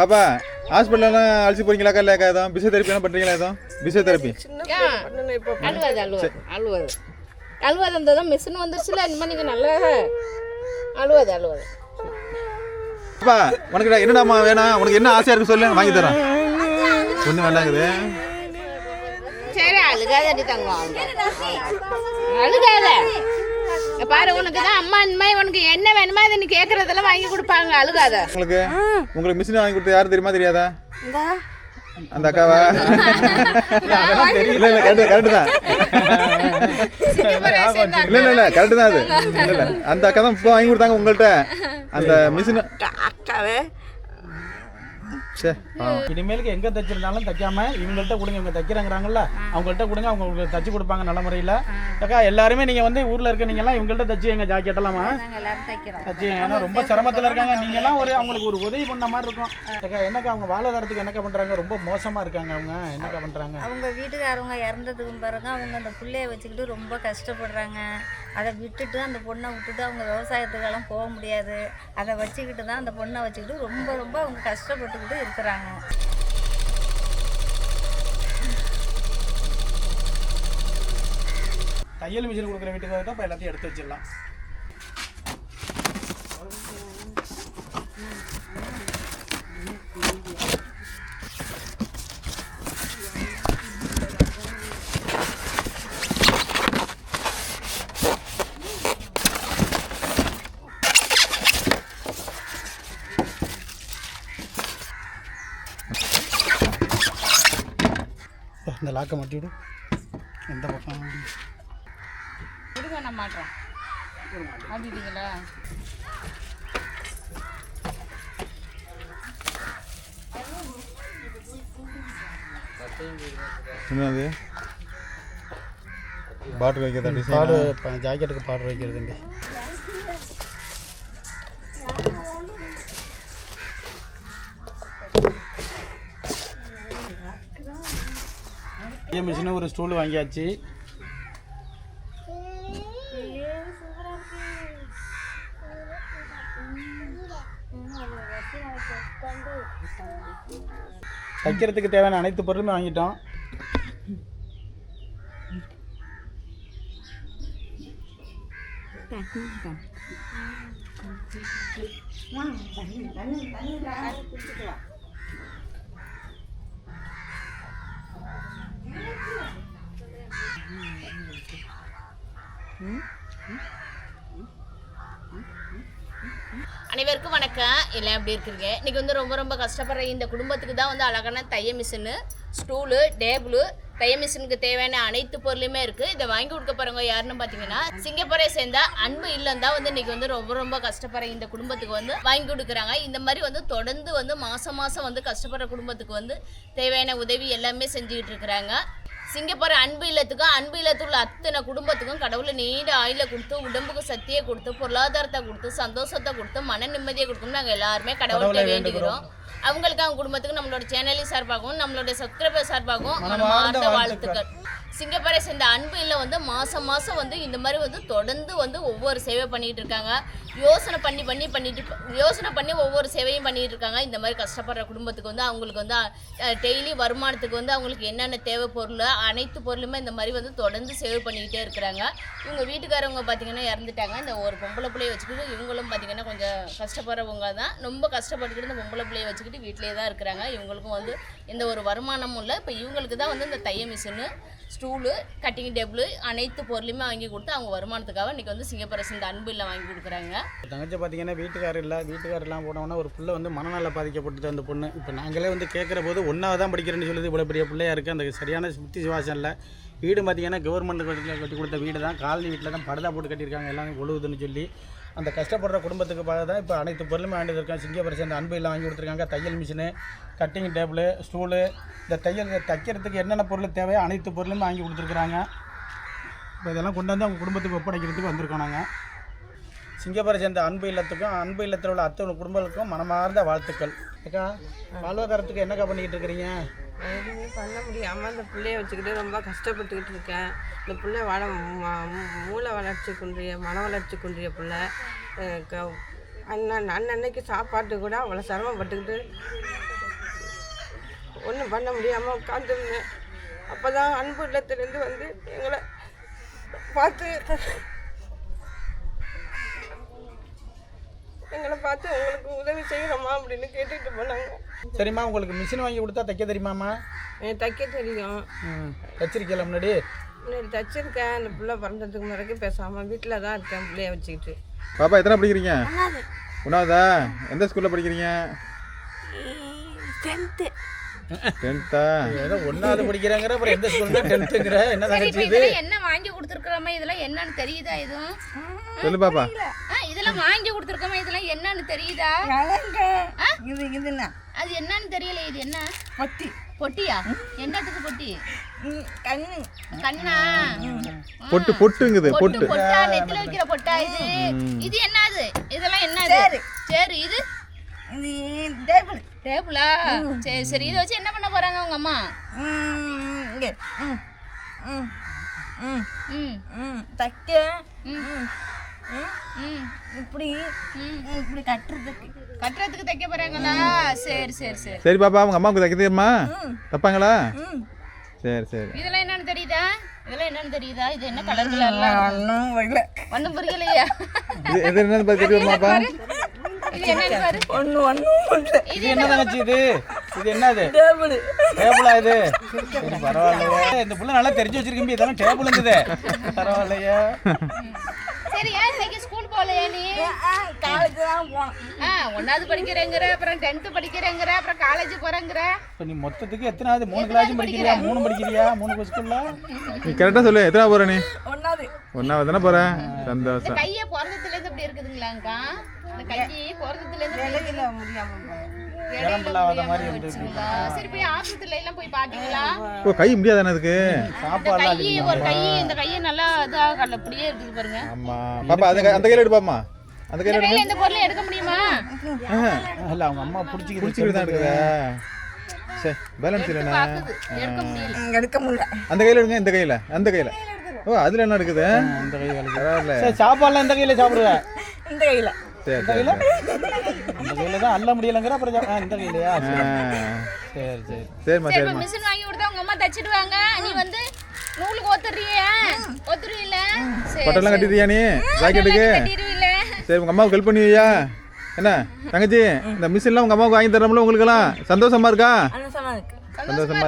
பாப்பா ஹாஸ்பிட்டல்லாம் அழைச்சி போறீங்களாக்கா இல்லையாக்கா எதுவும் பிசியோதெரப்பி என்ன பண்ணுறீங்களா எதுவும் பிசியோதெரப்பி அழுவாது அழுவாது அழுவாது. அழுவாது அந்த தான் மிஷின் வந்துருச்சுல இனிமேல் நீங்கள் நல்லா அழுவாது அழுவாது. பாப்பா உனக்கு என்னடாம்மா வேணாம் உனக்கு என்ன ஆசையாக இருக்கு சொல்லு வாங்கி தரேன். ஒன்றும் வேண்டாங்குது சரி அழுகாதடி தங்கம். அழுகாத. பாரு உனக்கு தான் அம்மா இந்த மாதிரி உனக்கு என்ன வேணுமோ அதை நீ கேட்குறதெல்லாம் வாங்கி கொடுப்பாங்க அழுகாத. உங்களுக்கு உங்களுக்கு மிஷின் வாங்கி கொடுத்து யாரும் தெரியுமா தெரியாதா? அந்த அக்காவா? இல்ல இல்ல கரெக்ட் கரெக்ட் தான். இல்ல இல்ல இல்ல கரெக்ட் தான் அது. இல்ல இல்ல. அந்த அக்கா தான் இப்போ வாங்கி கொடுத்தாங்க உங்கள்கிட்ட அந்த மிஷின் அக்காவே சே. இனிமேலுக்கு எங்கே தைச்சிருந்தாலும் தைக்காம இவங்கள்ட்ட கொடுங்க இவங்க தைக்கிறாங்கிறாங்கல்ல அவங்கள்ட்ட கொடுங்க அவங்க உங்களுக்கு தச்சு கொடுப்பாங்க நல்ல முறையில். அக்கா எல்லாருமே நீங்கள் வந்து ஊரில் இருக்க நீங்கள்லாம் இவங்கள்ட்ட தச்சு எங்கள் ஜாக்கெட்டெல்லாமா தச்சு ஏன்னா ரொம்ப சிரமத்தில் இருக்காங்க. நீங்கள்லாம் ஒரு அவங்களுக்கு ஒரு உதவி பண்ண மாதிரி இருக்கும். அக்கா என்னக்கா அவங்க வாழ்வாதாரத்துக்கு என்னக்கா பண்ணுறாங்க ரொம்ப மோசமாக இருக்காங்க அவங்க. என்னக்கா பண்ணுறாங்க அவங்க வீட்டுக்காரவங்க இறந்ததுக்கு பிறகு அவங்க அந்த பிள்ளைய வச்சுக்கிட்டு ரொம்ப கஷ்டப்படுறாங்க. அதை விட்டுட்டு அந்த பொண்ணை விட்டுட்டு அவங்க விவசாயத்துக்கெல்லாம் போக முடியாது. அதை வச்சுக்கிட்டு தான் அந்த பொண்ணை வச்சுக்கிட்டு ரொம்ப ரொம்ப அவங்க கஷ்டப்பட்டுக்கிட்டு இருக்கிறாங்க. தையல் மிஷின் கொடுக்குற வீட்டுக்கு தான் இப்போ எல்லாத்தையும் எடுத்து வச்சிடலாம். இந்த லாக்கை மாட்டி விடு. எந்த பக்கம்? கொடுங்க நான் மாட்டேன் மாட்டிட்டீங்களா? என்னது? பாட்டில் வைக்கிறதா பாடு டிசைன் ஜாக்கெட்டுக்கு பாடு வைக்கிறதுங்க. பெரிய மிஷினு ஒரு ஸ்டூல் வாங்கியாச்சு தைக்கிறதுக்கு தேவையான அனைத்து பொருளுமே வாங்கிட்டோம் அனைவருக்கும் வணக்கம். எல்லாம் எப்படி இருக்கிறீங்க இன்னைக்கு வந்து ரொம்ப ரொம்ப கஷ்டப்படுற இந்த குடும்பத்துக்கு தான் வந்து அழகான தைய மிஷினு ஸ்டூலு டேபிளு தைய மிஷினுக்கு தேவையான அனைத்து பொருளுமே இருக்குது இதை வாங்கி கொடுக்க போகிறவங்க யாருன்னு பார்த்தீங்கன்னா சிங்கப்பூரை சேர்ந்த அன்பு இல்லம் தான் வந்து இன்னைக்கு வந்து ரொம்ப ரொம்ப கஷ்டப்படுற இந்த குடும்பத்துக்கு வந்து வாங்கி கொடுக்குறாங்க. இந்த மாதிரி வந்து தொடர்ந்து வந்து மாதம் மாதம் வந்து கஷ்டப்படுற குடும்பத்துக்கு வந்து தேவையான உதவி எல்லாமே செஞ்சுக்கிட்டு இருக்கிறாங்க. சிங்கப்பூர் அன்பு இல்லத்துக்கும் அன்பு இல்லத்தில் உள்ள அத்தனை குடும்பத்துக்கும் கடவுளை நீண்ட ஆயுள கொடுத்து உடம்புக்கு சக்தியை கொடுத்து பொருளாதாரத்தை கொடுத்து சந்தோஷத்தை கொடுத்து மன நிம்மதியை கொடுக்கணும் நாங்கள் எல்லாருமே கடவுள்கிட்ட வேண்டிக்கிறோம் அவங்களுக்கு அவங்க குடும்பத்துக்கு நம்மளோட சேனலின் சார்பாகவும் நம்மளோட சப்ஸ்கிரைபர் சார்பாகவும் மனமார்ந்த வாழ்த்துக்கள். சிங்கப்பூரை சேர்ந்த அன்பு இல்லை வந்து மாதம் மாதம் வந்து இந்த மாதிரி வந்து தொடர்ந்து வந்து ஒவ்வொரு சேவை பண்ணிட்டு இருக்காங்க. யோசனை பண்ணி பண்ணி பண்ணிட்டு யோசனை பண்ணி ஒவ்வொரு சேவையும் பண்ணிட்டு இருக்காங்க. இந்த மாதிரி கஷ்டப்படுற குடும்பத்துக்கு வந்து அவங்களுக்கு வந்து டெய்லி வருமானத்துக்கு வந்து அவங்களுக்கு என்னென்ன தேவை பொருள் அனைத்து பொருளுமே இந்த மாதிரி வந்து தொடர்ந்து சேவை பண்ணிக்கிட்டே இருக்கிறாங்க. இவங்க வீட்டுக்காரவங்க பார்த்தீங்கன்னா இறந்துட்டாங்க. இந்த ஒரு பொம்பளை பிள்ளைய வச்சுக்கிட்டு இவங்களும் பார்த்தீங்கன்னா கொஞ்சம் கஷ்டப்படுறவங்க தான். ரொம்ப கஷ்டப்பட்டுக்கிட்டு இந்த பொம்பளை பிள்ளைய வச்சுக்கிட்டு வீட்டிலே தான் இருக்கிறாங்க. இவங்களுக்கும் வந்து எந்த ஒரு வருமானமும் இல்லை. இப்போ இவங்களுக்கு தான் வந்து இந்த தைய மிஷினு ஸ்டூலு கட்டிங் டேபிள் அனைத்து பொருளையுமே வாங்கி கொடுத்து அவங்க வருமானத்துக்காக இன்றைக்கி வந்து சிங்கப்பரசு இந்த அன்பு இல்லை வாங்கி கொடுக்குறாங்க. தங்கச்சி பார்த்தீங்கன்னா வீட்டுக்காரர் இல்லை. வீட்டுக்காரர் இல்லாமல் போனோம்னா ஒரு பிள்ளை வந்து மனநல பாதிக்கப்பட்டது அந்த பொண்ணு. இப்போ நாங்களே வந்து கேட்குற போது ஒன்றாவது தான் படிக்கிறேன்னு சொல்லுது. இவ்வளோ பெரிய பிள்ளையா இருக்குது அந்த சரியான சுத்தி சுவாசம் இல்லை. வீடு பார்த்தீங்கன்னா கவர்மெண்ட் கட்டி கொடுத்த வீடு தான் காலனி வீட்டில் தான் படுதா போட்டு கட்டியிருக்காங்க. எல்லாமே ஒழுகுதுன்னு சொல்லி அந்த கஷ்டப்படுற குடும்பத்துக்கு பார்த்து தான் இப்போ அனைத்து பொருளுமே வாங்கிட்டு இருக்கேன் சிங்கப்பூரை சேர்ந்த அன்பு எல்லாம் வாங்கி கொடுத்துருக்காங்க. தையல் மிஷினு கட்டிங் டேபிள் ஸ்டூலு இந்த தையல் தைக்கிறதுக்கு என்னென்ன பொருள் தேவையோ அனைத்து பொருளுமே வாங்கி கொடுத்துருக்குறாங்க. இப்போ இதெல்லாம் கொண்டு வந்து அவங்க குடும்பத்துக்கு ஒப்படைக்கிறதுக்கு வந்திருக்கோம் நாங்கள் சிங்கப்பரை சேர்ந்த அன்பு இல்லத்துக்கும் அன்பு இல்லத்தில் உள்ள அத்தனை குடும்பங்களுக்கும் மனமார்ந்த வாழ்த்துக்கள். அக்கா வாழ்வாதாரத்துக்கு என்னக்கா பண்ணிக்கிட்டு இருக்கிறீங்க? எதுவுமே பண்ண முடியாமல் அந்த பிள்ளைய வச்சுக்கிட்டு ரொம்ப கஷ்டப்பட்டுக்கிட்டு இருக்கேன். இந்த பிள்ளை வள மூளை வளர்ச்சி குன்றிய மன வளர்ச்சி குன்றிய பிள்ளை. க- அண்ணன் அன்னன்னைக்கு சாப்பாட்டு கூட அவ்வளோ சிரமப்பட்டுக்கிட்டு ஒன்றும் பண்ண முடியாமல் உட்காந்துருந்தேன் அப்போ தான் அன்பு இல்லத்துலேருந்து வந்து எங்களை பார்த்து எங்களை பார்த்து உங்களுக்கு உதவி செய்கிறோமா அப்படின்னு கேட்டுக்கிட்டு போனாங்க. சரிம்மா உங்களுக்கு மிஷின் வாங்கி கொடுத்தா தைக்க தெரியுமாம்மா? தைக்க தெரியும். ம் வச்சிருக்கீங்களா முன்னாடி? முன்னாடி தச்சிருக்கேன். அந்த பிள்ளை பிறந்ததுக்கு வரைக்கும் பேசாமல் வீட்டில் தான் இருக்கேன் பிள்ளைய வச்சுக்கிட்டு. பாப்பா எத்தனை படிக்கிறீங்க? ஒன்றாவதா எந்த ஸ்கூலில் படிக்கிறீங்க? டென்த்தா. ஏதோ ஒன்றாவது படிக்கிறாங்கிற அப்புறம் எந்த ஸ்கூல்னா டென்த்துங்கிற என்ன தங்கச்சி இது? இதெல்லாம் என்ன வாங்கி கொடுத்துருக்குறோமா? இதெல்லாம் என்னன்னு தெரியுதா எதுவும்? சொல்லு பாப்பா. இதெல்லாம் வாங்கி கொடுத்துருக்கோமா? இதெல்லாம் என்னன்னு தெரியுதா? இது இதுண்ணா அது என்னன்னு தெரியல இது என்ன? பொட்டி. பொட்டியா? என்னத்துக்கு பொட்டி? கண்ணு. கண்ணா? பொட்டு பொட்டுங்குது பொட்டு பொட்டு. பொட்டா நெத்தில வைக்கிற பொட்டா இது. இது என்னது? இதெல்லாம் என்னது? சரி இது? இது டேபிள். டேபிளா சரி சரி. இதை வச்சு என்ன பண்ண போறாங்க உங்க அம்மா? இங்கே ம் ம். ம் ம். ம் தைக்க ம். ம். ம் இப்படி ம், இப்படி கட்டுறதுக்கு. கட்டுறதுக்கு தைக்க போறாங்களா? சரி சரி சரி. சரி பாப்பா உங்கள் அம்மாவுக்கு தைக்க தெரியுமா? தப்பாங்களா? ம். சரி சரி. இதெல்லாம் என்னன்னு தெரியுதா? இதெல்லாம் என்னன்னு தெரியுதா? இது என்ன கலர் கலர்ல ஒன்றும் புரியலையா. இது இது என்னன்னு தெரியுமாப்பா ஒன்றும் வரல இது என்ன தங்கச்சி இது இது? என்னது? டேபிள். டேபிளா இது? பரவாயில்லையே. இந்த புள்ள நல்லா தெரிஞ்சு வச்சிருக்கீங்க இதெல்லாம் டேபிளுங்குது பரவாயில்லையே. சரி ஏன் இன்னைக்கு ஸ்கூல் போகலையா நீ? காலேஜ் தான் ஆ ஒன்னாவது படிக்கிறேங்கிற அப்புறம் டென்த்து படிக்கிறேங்கிற அப்புறம் காலேஜ் போறேங்கிற. இப்போ நீ மொத்தத்துக்கு எத்தனாவது? மூணு கிளாஸும் படிக்கிறியா? மூணு படிக்கிறியா? மூணு ஸ்கூல்ல நீ கரெக்டாக சொல்லு. எத்தனை போகிற நீ? ஒன்றாவது ஒன்றாவது தானே போகிறேன் இந்த சந்தோஷம் கையை பிறந்ததுல இருந்து இப்படி இருக்குதுங்களாங்கக்கா பாத்தீங்களா? ஓ கை முடியாதானே அதுக்கு ஆமாம் பாப்பா அந்த கையில் எடுப்பாம்மா? அந்த கையில் இந்த கையில இந்த பொருளை எடுக்க முடியுமா? இல்லை அவங்க அம்மா பிடிச்சிக்கிட்டு பிடிச்சிக்கிட்டு தான் எடுக்குதா. சரி பேலன்ஸ் இல்லைண்ணா. பாக்குது எடுக்க முடியல. எடுக்க முடியல. அந்த கையில் எடுங்க இந்த கையில் அந்த கையில். ஓ அதில் என்ன இருக்குது இந்த சாப்பாடுலாம் இந்த கையில் சாப்பிடுவேன் இந்த கையில். சரி சரி இந்த கையில்? தான் அள்ள முடியலங்கிற அப்புறம் இந்த கையிலையா? சரி சரி சரிம்மா சரி சரிம்மா. மிஷின் வாங்கி கொடுத்தா உங்க அம்மா தச்சிடுவாங்க நீ வந்து நூலுக்கு ஒத்துறிய? ஒத்துருவில்ல சரி பட்டெல்லாம் கட்டிட்டியா நீ? ஜாக்கெட்டுக்கு? கட்டிடுவில்ல சரி உங்கள் அம்மாவுக்கு ஹெல்ப் பண்ணுவியா? என்ன தங்கச்சி இந்த மிஷின்லாம் உங்கள் அம்மாவுக்கு வாங்கி தரமுல உங்களுக்கெல்லாம்? சந்தோஷமா இருக்கா? சந்தோஷமா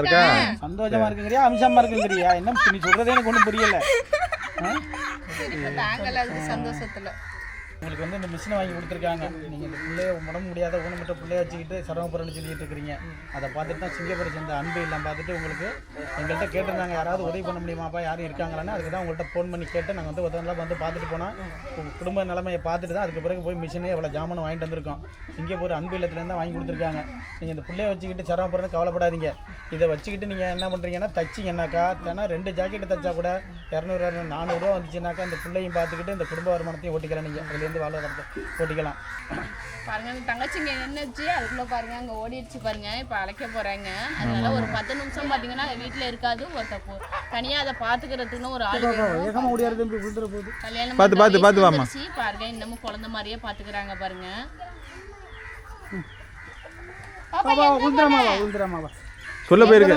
இருக்கா. சந்தோஷமா இருக்குங்கிறியா? அம்சமா இருக்குங்கிறியா? என்ன நீ சொல்றதே எனக்கு ஒன்றும் புரியல. சந்தோஷத்துல. உங்களுக்கு வந்து இந்த மிஷினை வாங்கி கொடுத்துருக்காங்க. நீங்கள் இந்த பிள்ளைய உடம்பு முடியாத ஊனமற்ற பிள்ளைய வச்சுக்கிட்டு சிரமப்படுறேன்னு சொல்லிட்டு இருக்கிறீங்க. அதை பார்த்துட்டு தான் சிங்கப்பூர் சேர்ந்த அன்பு எல்லாம் பார்த்துட்டு உங்களுக்கு எங்கள்கிட்ட கேட்டிருந்தாங்க. யாராவது உதவி பண்ண முடியுமாப்பா? யாரும் இருக்காங்களான்னு அதுக்கு தான் உங்கள்கிட்ட ஃபோன் பண்ணி கேட்டு நாங்கள் வந்து உதவெல்லாம் வந்து பார்த்துட்டு போனால் உங்கள் குடும்ப நிலைமையை பார்த்துட்டு தான் அதுக்கு பிறகு போய் மிஷினே எவ்வளோ ஜாமான் வாங்கிட்டு வந்திருக்கோம். சிங்கப்பூர் அன்பு இல்லத்துலேருந்து வாங்கி கொடுத்துருக்காங்க. நீங்கள் இந்த பிள்ளைய வச்சுக்கிட்டு சிரமப்படுறது கவலைப்படாதீங்க. இதை வச்சுக்கிட்டு நீங்கள் என்ன பண்ணுறீங்கன்னா தச்சிங்கன்னாக்கா ஏன்னா ரெண்டு ஜாக்கெட்டு தைச்சா கூட இரநூறு நானூறுரூவா வந்துச்சுனாக்கா இந்த பிள்ளையும் பார்த்துக்கிட்டு இந்த குடும்ப வருமானத்தையும் ஓட்டிக்கிறேன் நீங்கள் அதுலேருந்து வாழ்வாதாரத்தை ஓட்டிக்கலாம் பாருங்க அந்த தங்கச்சிங்க நின்னுச்சு அதுக்குள்ள பாருங்க அங்க ஓடிடுச்சு பாருங்க. இப்ப அழைக்க போறாங்க. அதனால ஒரு பத்து நிமிஷம் பாத்தீங்கன்னா வீட்டுல இருக்காது. ஒருத்த போ- தனியா அதை பாத்துக்கிறதுக்குன்னு ஒரு ஆள். வேகமாக ஓடியாரு போகுது கல்யாணம் பார்த்து, பார்த்து, பார்த்து. வந்துருச்சு. பாருங்க இன்னமும் குழந்தை மாதிரியே பாத்துக்கிறாங்க பாருங்க. பாப்பா சொல்ல போயிருக்கு?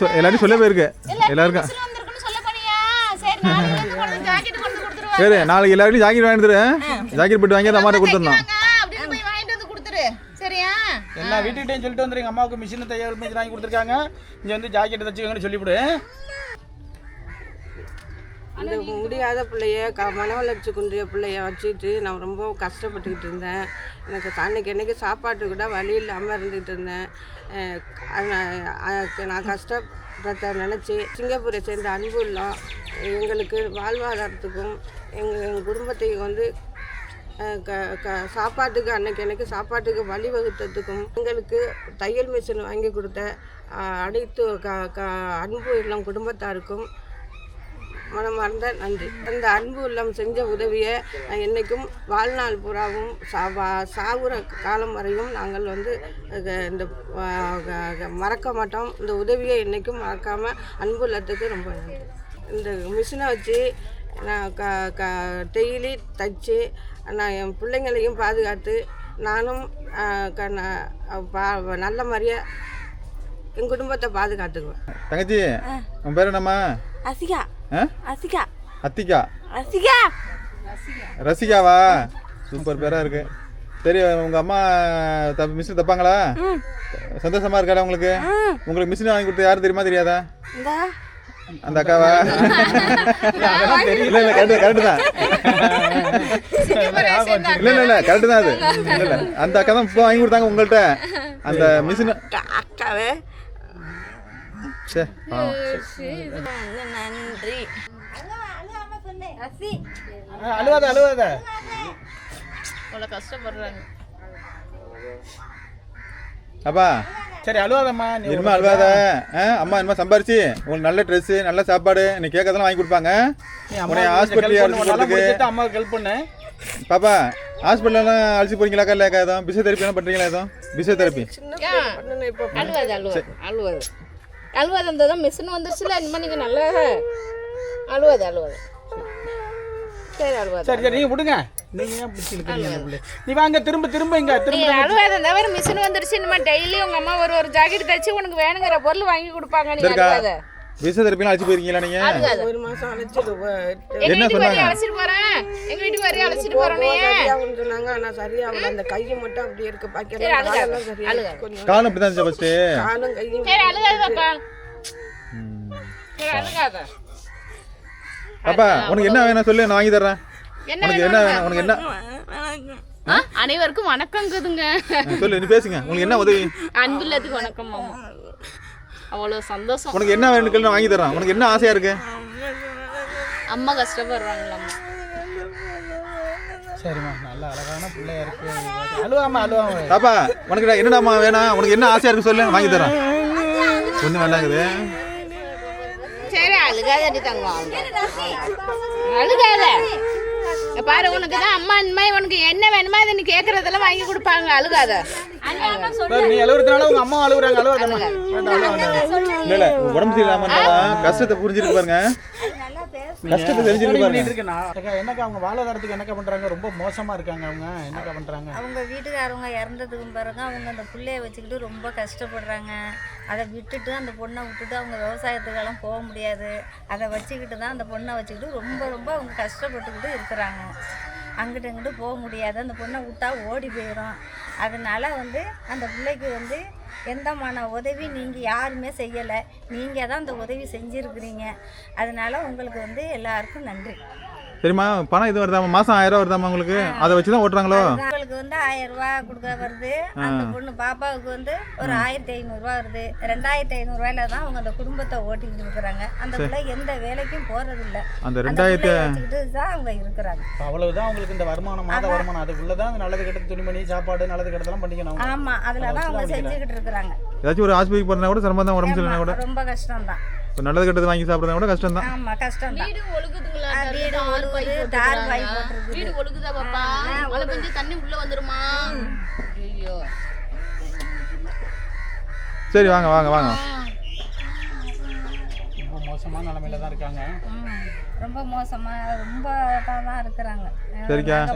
சொ- எல்லாரையும் சொல்ல போயிருக்கு. எல்லாருக்கும். சரி நாளைக்கு எல்லாருக்கும் ஜாக்கெட் வாங்கிட்டு ஜாக்கெட் போட்டு வாங்கி அம்மாட்ட கொடுத்துருந்தோம் அப்படின்னு போய் வாங்கிட்டு வந்து கொடுத்துரு. சரியா? எல்லா வீட்டுக்கிட்டையும் சொல்லிட்டு வந்துருங்க அம்மாவுக்கு மிஷின் தையல் மிஷின் வாங்கி கொடுத்துருக்காங்க. இங்கே வந்து ஜாக்கெட் தச்சுக்கோங்கன்னு சொல்லிவிடு. இந்த முடியாத பிள்ளைய க மன வளர்ச்சி குன்றிய பிள்ளைய வச்சுட்டு நான் ரொம்ப கஷ்டப்பட்டுக்கிட்டு இருந்தேன். எனக்கு அன்னைக்கு என்னைக்கு சாப்பாட்டு கூட வழி இல்லாமல் இருந்துகிட்டு இருந்தேன். நான் கஷ்டப்பட்ட நினச்சி சிங்கப்பூரை சேர்ந்த அன்பு இல்லம் எங்களுக்கு வாழ்வாதாரத்துக்கும் எங்கள் எங்கள் குடும்பத்தையும் வந்து க க சாப்பாட்டுக்கு அன்னைக்கு எனக்கு சாப்பாட்டுக்கு வழிவகுத்ததுக்கும் எங்களுக்கு தையல் மிஷின் வாங்கி கொடுத்த அனைத்து க க அன்பு இல்லம் குடும்பத்தாருக்கும் மனமார்ந்த நன்றி. அந்த அன்பு உள்ளம் செஞ்ச உதவியை நான் என்றைக்கும் வாழ்நாள் பூராவும் சாவா சாகுற காலம் வரையும் நாங்கள் வந்து இந்த மறக்க மாட்டோம். இந்த உதவியை என்றைக்கும் மறக்காமல் அன்பு உள்ளத்துக்கு ரொம்ப நன்றி. இந்த மிஷினை வச்சு நான் க க டெய்லி தைச்சி நான் என் பிள்ளைங்களையும் பாதுகாத்து நானும் க நல்ல மாதிரியாக என் குடும்பத்தை பாதுகாத்துக்குவேன். தங்கச்சி உன் பேர் என்னம்மா? அசிகா. அசிகா. அத்திகா. அசிகா. ரசிகாவா? சூப்பர் பேரா இருக்கு. சரி உங்க அம்மா தப்பு மிஷின் தப்பாங்களா? சந்தோஷமா இருக்காடா உங்களுக்கு? உங்களுக்கு மிஷின் வாங்கி கொடுத்து யாரும் தெரியுமா தெரியாதா? அந்த அக்காவா? இல்ல இல்ல கரெக்ட் கரெக்ட் தான். இல்ல இல்ல இல்ல கரெக்ட் தான் அது. இல்ல இல்ல. அந்த அக்கா தான் இப்போ வாங்கி கொடுத்தாங்க உங்கள்கிட்ட அந்த மிஷின் அக்காவே. நன்றி. அழுவாத அழுவாத. அவ்வளோ கஷ்டப்படுறாங்க. அப்பா. சரி அழுவாதம்மா. நீ இனிமே அழுவாத. ஆ, அம்மா இனிமே சம்பாரிச்சு. உங்களுக்கு நல்ல ட்ரெஸ் நல்ல சாப்பாடு. நீ கேட்கறதெல்லாம் வாங்கி கொடுப்பாங்க. உன்னை ஹாஸ்பிட்டல் அம்மாவுக்கு ஹெல்ப் பண்ணு. பாப்பா ஹாஸ்பிட்டல்லாம் அழைச்சி போறீங்களா இல்லையா எதுவும் பிசியோதெரப்பி எல்லாம் பண்றீங்களா எதுவும் பிசியோதெரப்பி அழுவாது அழுவாது அழுவாது அழுவாது அந்த தான் மிஷின் வந்துருச்சுல. இனிமேல் நீங்கள் நல்லா அழுவாது அழுவாது. சரி அழுவாது சரி சரி நீங்க விடுங்க. நீங்க ஏன் பிடிச்சி இழுக்கிறீங்க அந்த பிள்ளை நீ வாங்க திரும்ப திரும்ப இங்க திரும்ப அழுவாத இந்த மாதிரி மிஷின் வந்துருச்சு. இனிமேல் டெய்லி உங்க அம்மா ஒரு ஒரு ஜாக்கெட் தைச்சு உனக்கு வேணுங்கிற பொருள் வாங்கி கொடுப்பாங்க. நீ இருக்கா அழுவாத பிசியோதெரப்பிலாம் அழைச்சி போயிருக்கீங்களா நீங்க? ஒரு மாதம் அழைச்சிட்டு எங்க என்ன சொன்னாங்க? அழைச்சிட்டு போறேன். எங்க வீட்டுக்கு வரையும் அழைச்சிட்டு போறேன். சரியாகும்னு சொன்னாங்க. ஆனால் சரியாகல. அந்த கையை மட்டும் அப்படியே இருக்கு. அழுகாத. பாக்கலாம் சரியா காலம் இப்படி தான் இருந்துச்சு ஃபர்ஸ்ட் காலும் கையும் சரி அழுகாதப்பா சரி அழுகாத. பாப்பா உனக்கு என்ன வேணும் சொல்லு நான் வாங்கி தர்றேன். என்ன உனக்கு என்ன வேணும்? உனக்கு என்ன? அனைவருக்கும் வணக்கங்குதுங்க. சொல்லு நீ பேசுங்க. உங்களுக்கு என்ன உதவி? அன்புள்ளதுக்கு வணக்கம் மாமா. அவ்வளோ சந்தோஷம். உனக்கு என்ன வேணும் கேளு, நான் வாங்கி தர்றேன். உனக்கு என்ன ஆசையா இருக்கு? அம்மா கஷ்டப்படுறாங்களாம்மா. சரிம்மா நல்ல அழகான பிள்ளையா இருக்கு. அழுவாம அழுவாம பாப்பா உனக்கு என்னடாமா வேணும் உனக்கு என்ன ஆசையா இருக்கு சொல்லு வாங்கி தரேன் ஒன்றும் வேண்டாங்குது. சரி அழுகாதடி தங்கம் அழுகாத. பாரு உனக்கு தான் அம்மா இந்த மாதிரி உனக்கு என்ன வேணுமோ அதை நீ கேட்கறதெல்லாம் வாங்கி கொடுப்பாங்க அழுகாத நீ அழுவுறதுனால உங்க அம்மா அழுவுறாங்க அழுவாதம்மா வேண்டாம் அழுவாத இல்ல இல்ல உடம்பு சரியில்லாம கஷ்டத்தை புரிஞ்சிருக்கு பாருங்க கஷ்டத்தை. அக்கா, என்னக்கா அவங்க வாழ்வாதாரத்துக்கு என்னக்கா பண்றாங்க? ரொம்ப மோசமா இருக்காங்க அவங்க. என்னக்கா பண்றாங்க? அவங்க வீட்டுக்காரவங்க இறந்ததுக்கு பிறகு அவங்க அந்த பிள்ளைய வச்சுக்கிட்டு ரொம்ப கஷ்டப்படுறாங்க. அதை விட்டுட்டு அந்த பொண்ணை விட்டுட்டு அவங்க விவசாயத்துக்கெல்லாம் போக முடியாது. அதை வச்சுக்கிட்டு தான் அந்த பொண்ணை வச்சுக்கிட்டு ரொம்ப ரொம்ப அவங்க கஷ்டப்பட்டுக்கிட்டு இருக்கிறாங்க. அங்கிட்டு இங்கிட்டு போக முடியாது. அந்த பொண்ணை விட்டா ஓடி போயிடும் அதனால் வந்து அந்த பிள்ளைக்கு வந்து எந்தமான உதவி நீங்கள் யாருமே செய்யலை. நீங்கள் தான் அந்த உதவி செஞ்சுருக்குறீங்க. அதனால் உங்களுக்கு வந்து எல்லாருக்கும் நன்றி. சரிம்மா பணம் இது வருதாமா மாசம் ஆயிரம் ரூபா வருதாமா உங்களுக்கு? அதை வச்சு தான் ஓட்டுறாங்களோ உங்களுக்கு வந்து ஆயிரம் ரூபாய் கொடுக்க வருது. அந்த பொண்ணு பாப்பாவுக்கு வந்து ஒரு ஆயிரத்தி ஐநூறுரூவா வருது. ரெண்டாயிரத்தி ஐநூறுரூவாயில தான் அவங்க அந்த குடும்பத்தை ஓட்டிக்கிட்டு இருக்கிறாங்க. அந்த பிள்ளை எந்த வேலைக்கும் போறது இல்ல அந்த ரெண்டாயிரத்தி வச்சுக்கிட்டு தான் அவங்க இருக்கிறாங்க. அவ்வளவுதான் உங்களுக்கு இந்த வருமானம் மாத வருமானம். அதுக்குள்ளதான் அந்த நல்லது கெட்டது துணிமணி சாப்பாடு நல்லது கெட்டதெல்லாம் பண்ணிக்கணும் ஆமா. அதுல தான் அவங்க செஞ்சுக்கிட்டு இருக்கிறாங்க. ஏதாச்சும் ஒரு ஆஸ்பத்திரிக்கு போறதா கூட சிரமம் தான் உடம்பு சரியில்லைனா கூட. ரொம்ப கஷ்டம் தான் இப்போ நல்லது கெட்டது வாங்கி சாப்பிட்றதா கூட கஷ்டம் தான் ஆமா கஷ்டம் தான் வீடு ஒழுகுதுங்களா வீடு ஒழுகுது, தார் பாய் போட்டிருக்குது. வீடு ஒழுகுதா பாப்பா? மழை பெஞ்சு தண்ணி உள்ள வந்துருமா? ஐயோ. சரி வாங்க வாங்க வாங்க. ரொம்ப மோசமான நிலைமையில தான் இருக்காங்க. ரொம்ப மோசமா ரொம்ப தான் இருக்கிறாங்க. சரிக்கா.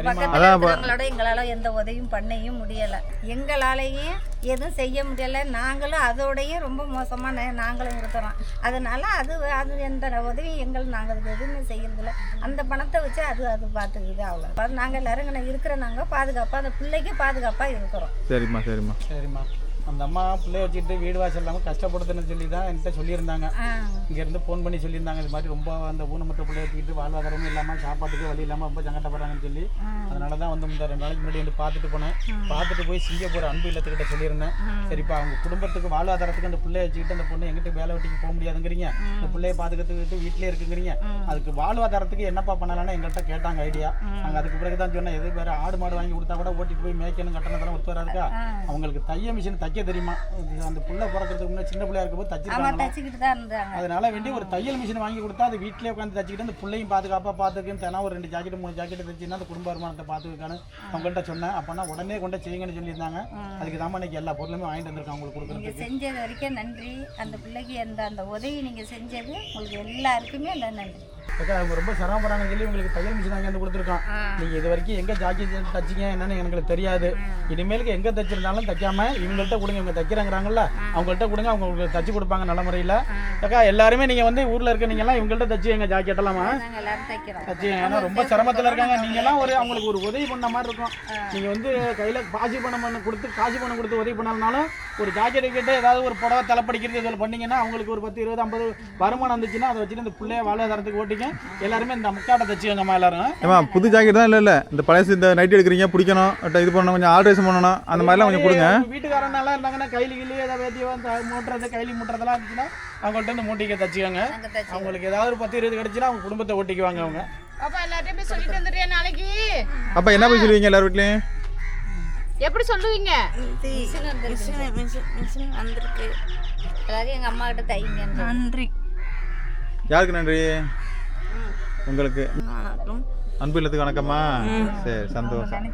பக்கத்துல எங்களால எந்த உதவியும் பண்ணவும் முடியல. எங்களாலேயும் எதுவும் செய்ய முடியல. நாங்களும் அதோடயும் ரொம்ப மோசமா நா- நாங்களும் இருக்கிறோம். அதனால அது அது எந்த உதவியும் எங்கள் நாங்கள் அதுக்கு எதுவுமே செய்யறதில்ல. அந்த பணத்தை வச்சு அது அது பார்த்துக்குது அவ்வளோ நாங்கள் எல்லாரும் இருக்கிற நாங்கள் பாதுகாப்பாக அந்த பிள்ளைக்கு பாதுகாப்பாக இருக்கிறோம். சரிம்மா சரிம்மா. சரிம்மா. அந்த அம்மா பிள்ளைய வச்சுட்டு வீடு வாசல் இல்லாமல் கஷ்டப்படுதுன்னு சொல்லி தான் என்கிட்ட சொல்லியிருந்தாங்க. இங்கேருந்து ஃபோன் பண்ணி சொல்லியிருந்தாங்க இது மாதிரி ரொம்ப அந்த ஊனமுற்ற பிள்ளைய வச்சுக்கிட்டு வாழ்வாதாரமும் இல்லாமல் சாப்பாட்டுக்கு வழி இல்லாமல் ரொம்ப சங்கடப்படுறாங்கன்னு சொல்லி அதனால தான் வந்து இந்த ரெண்டு நாளைக்கு முன்னாடி வந்து பார்த்துட்டு போனேன். பார்த்துட்டு போய் சிங்கப்பூர் அன்பு இல்லத்துக்கிட்ட சொல்லியிருந்தேன். சரிப்பா அவங்க குடும்பத்துக்கு வாழ்வாதாரத்துக்கு அந்த பிள்ளைய வச்சுக்கிட்டு அந்த பொண்ணு எங்கிட்ட வேலை வெட்டிக்கு போக முடியாதுங்கிறீங்க. இந்த பிள்ளைய பாதுகாத்துக்கிட்டு வீட்டிலே இருக்குங்கிறீங்க. அதுக்கு வாழ்வாதாரத்துக்கு என்னப்பா பண்ணலாம்னு எங்கள்கிட்ட கேட்டாங்க ஐடியா. நாங்கள் அதுக்கு பிறகு தான் சொன்னேன் எது வேறு ஆடு மாடு வாங்கி கொடுத்தா கூட ஓட்டிட்டு போய் மேய்க்கணும் கட்டணத்தெல்லாம் ஒத்து வராதுக்கா. அவங்களுக்கு தைய மிஷின் தைக்க தெரியுமா? அந்த புள்ள பிறக்கிறதுக்கு முன்னாடி சின்ன பிள்ளையா இருக்கும்போது தான் இருந்தாங்க. அதனால வேண்டி ஒரு தையல் மிஷின் வாங்கி கொடுத்தா அது வீட்டிலே உட்காந்து தச்சுக்கிட்டு அந்த பிள்ளையும் பாதுகாப்பாக பார்த்துக்குன்னு தினம் ஒரு ரெண்டு ஜாக்கெட் மூணு ஜாக்கெட் தைச்சின்னா அந்த குடும்ப வருமானத்தை பார்த்துக்கான்னு அவங்கள்ட்ட சொன்னேன். அப்போனா உடனே கொண்டு செய்யுங்கன்னு சொல்லியிருந்தாங்க. அதுக்கு தான் இன்னைக்கு எல்லா பொருளுமே வாங்கிட்டு வந்திருக்காங்க உங்களுக்கு கொடுக்குறதுக்கு. செஞ்சது வரைக்கும் நன்றி. அந்த பிள்ளைக்கு அந்த அந்த உதவி நீங்கள் செஞ்சது உங்களுக்கு எல்லாருக்குமே நன்றி. அக்கா அவங்க ரொம்ப சிரமப்படுறாங்கன்னு சொல்லி உங்களுக்கு தையல் மிஷின் வாங்கி வந்து கொடுத்துருக்கோம். நீங்கள் இது வரைக்கும் எங்கே ஜாக்கெட் தச்சிங்க என்னன்னு எனக்கு தெரியாது. இனிமேலுக்கு எங்கே தைச்சிருந்தாலும் தைக்காம இவங்கள்ட்ட கொடுங்க இவங்க தைக்கிறாங்கிறாங்கல்ல அவங்கள்ட்ட கொடுங்க அவங்க உங்களுக்கு தச்சு கொடுப்பாங்க நல்ல முறையில். அக்கா எல்லாருமே நீங்கள் வந்து ஊரில் இருக்க நீங்கள்லாம் இவங்கள்ட்ட தச்சு எங்கள் தைக்கிறோம். தச்சு ஏன்னா ரொம்ப சிரமத்தில் இருக்காங்க. நீங்கள்லாம் ஒரு அவங்களுக்கு ஒரு உதவி பண்ண மாதிரி இருக்கும். நீங்கள் வந்து கையில் காசு பணம் பண்ண கொடுத்து காசு பணம் கொடுத்து உதவி பண்ணாலும் ஒரு ஜாக்கெட் கிட்ட ஏதாவது ஒரு புடவை தலைப்படிக்கிறது இதில் பண்ணீங்கன்னா அவங்களுக்கு ஒரு பத்து இருபது ஐம்பது வருமானம் வந்துச்சுன்னா அதை வச்சுட்டு இந்த பிள்ளைய வாழ்வாதாரத்துக்கு ஓட்டிங்க எல்லாருமே இந்த முக்காட்டை தச்சுக்கோங்கம்மா எல்லாரும். ஏமா புது ஜாக்கெட் தான் இல்லை இல்லை. இந்த பழசு இந்த நைட் எடுக்கிறீங்க பிடிக்கணும். இது பண்ணணும் கொஞ்சம் ஆல்ட்ரேஷன் பண்ணணும். அந்த மாதிரிலாம் கொஞ்சம் கொடுங்க. வீட்டுக்காரன் நல்லா இருந்தாங்கன்னா கைலி கிளி ஏதாவது வேத்தி மூட்டுறது கைலி மூட்டுறதெல்லாம் இருந்துச்சுன்னா அவங்கள்ட்ட இருந்து மூட்டிக்க தச்சுக்கோங்க. அவங்களுக்கு ஏதாவது ஒரு பத்து இருபது கிடைச்சுன்னா அவங்க குடும்பத்தை ஓட்டிக்குவாங்க அவங்க. அப்பா எல்லார்ட்டையும் போய் சொல்லிட்டு வந்துடுறியா நாளைக்கு? அப்போ என்ன போய் சொல்லுவீங்க எல்லார் வீட்லேயும்? எப்படி சொல்லுவீங்க? மிஷின் வந்திருக்கு எல்லாரும் எங்கள் அம்மா கிட்ட தைங்க நன்றி. யாருக்கு நன்றி? உங்களுக்கு அன்பு இல்லத்துக்கு வணக்கம்மா. சரி சந்தோஷம்.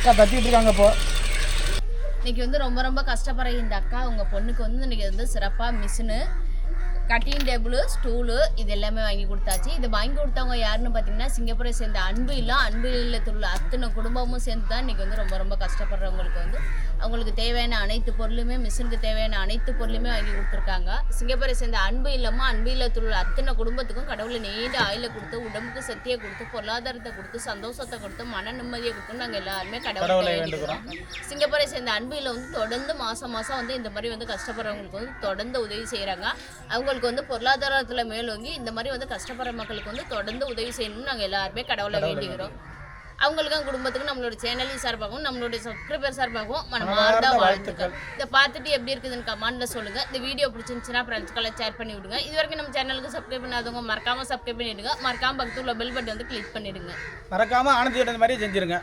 அக்கா தச்சிட்டு இருக்காங்க இப்போ. இன்னைக்கு வந்து ரொம்ப ரொம்ப கஷ்டப்படுற இந்த அக்கா உங்க பொண்ணுக்கு வந்து இன்னைக்கு வந்து சிறப்பாக மிஷினு கட்டிங் டேபிள் ஸ்டூலு இது எல்லாமே வாங்கி கொடுத்தாச்சு. இது வாங்கி கொடுத்தவங்க யாருன்னு பார்த்தீங்கன்னா சிங்கப்பூரை சேர்ந்த அன்பு இல்லை அன்பு இல்லத்தில் உள்ள அத்தனை குடும்பமும் சேர்ந்து தான் இன்னைக்கு வந்து ரொம்ப ரொம்ப கஷ்டப்படுறவங்களுக்கு வந்து அவங்களுக்கு தேவையான அனைத்து பொருளுமே மிஷினுக்கு தேவையான அனைத்து பொருளுமே வாங்கி கொடுத்துருக்காங்க. சிங்கப்பூரை சேர்ந்த அன்பு இல்லமா அன்பு இல்லத்தில் உள்ள அத்தனை குடும்பத்துக்கும் கடவுளை நீண்ட ஆயில கொடுத்து உடம்புக்கு சக்தியை கொடுத்து பொருளாதாரத்தை கொடுத்து சந்தோஷத்தை கொடுத்து மன நிம்மதியை கொடுத்து நாங்கள் எல்லாருமே கடவுளை வேண்டிக்கிறோம். சிங்கப்பூரை சேர்ந்த அன்பில் வந்து தொடர்ந்து மாதம் மாதம் வந்து இந்த மாதிரி வந்து கஷ்டப்படுறவங்களுக்கு வந்து தொடர்ந்து உதவி செய்கிறாங்க அவங்களுக்கு வந்து பொருளாதாரத்தில் மேலோங்கி இந்த மாதிரி வந்து கஷ்டப்படுற மக்களுக்கு வந்து தொடர்ந்து உதவி செய்யணும்னு நாங்கள் எல்லாருமே கடவுளை வேண்டிக்கிறோம் அவங்களுக்கும் குடும்பத்துக்கும் நம்மளோட சேனலின் சார்பாகவும் நம்மளுடைய சப்ஸ்கிரைபர் சார்பாகவும் மனமார்ந்த வாழ்த்துக்கள். இதை பார்த்துட்டு எப்படி இருக்குதுன்னு கமெண்ட்ல சொல்லுங்க. இந்த வீடியோ பிடிச்சிருந்துச்சுன்னா ஃப்ரெண்ட்ஸ்க்கெல்லாம் ஷேர் பண்ணி விடுங்க. இது வரைக்கும் நம்ம சேனலுக்கு சப்ஸ்கிரைப் பண்ணாதவங்க மறக்காம சப்ஸ்கிரைப் பண்ணிடுங்க. மறக்காம பக்கத்துல பெல் பட்டன் வந்து கிளிக் பண்ணிடுங்க. மறக்காம ஆனந்தி மாதிரி செஞ்சிருங்க.